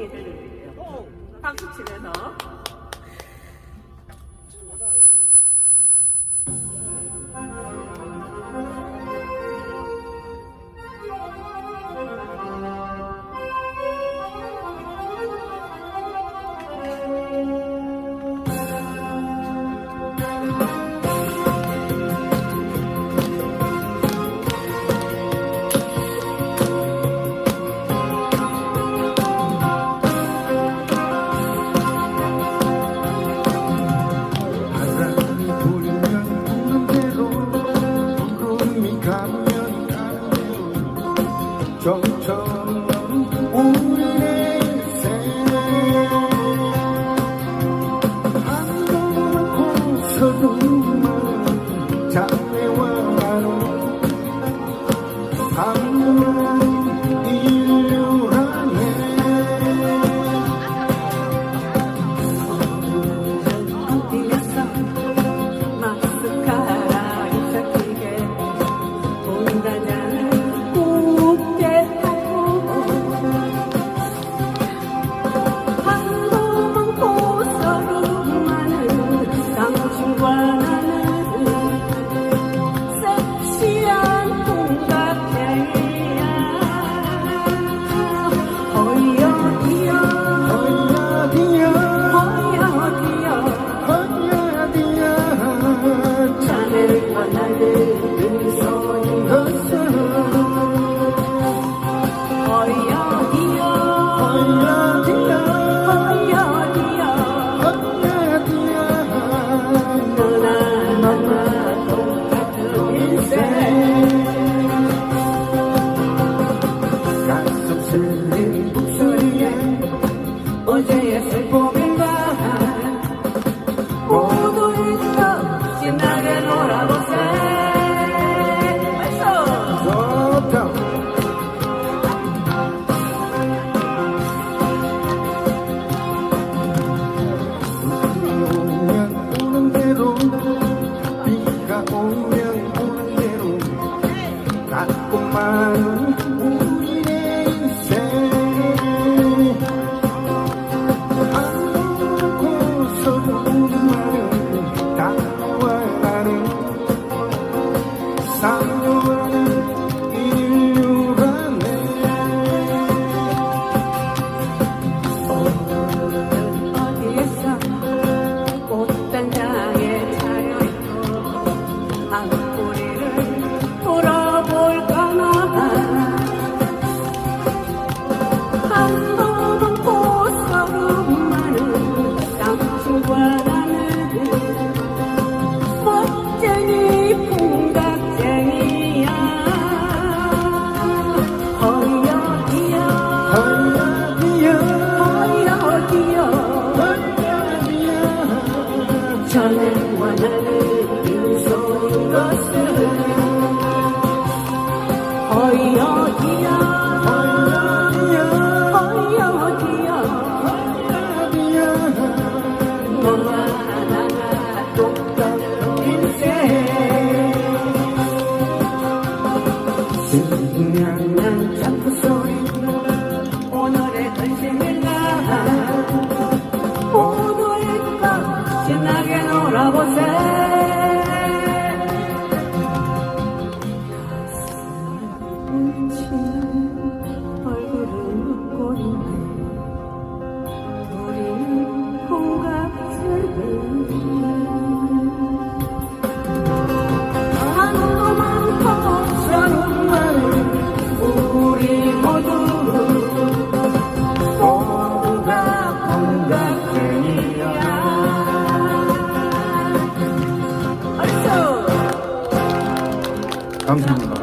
엉덩이를 박수 치면서. 자. Entonces ese pobre Sing, yeah, yeah, yeah, yeah, yeah, yeah, yeah, yeah, 我在。 감사합니다.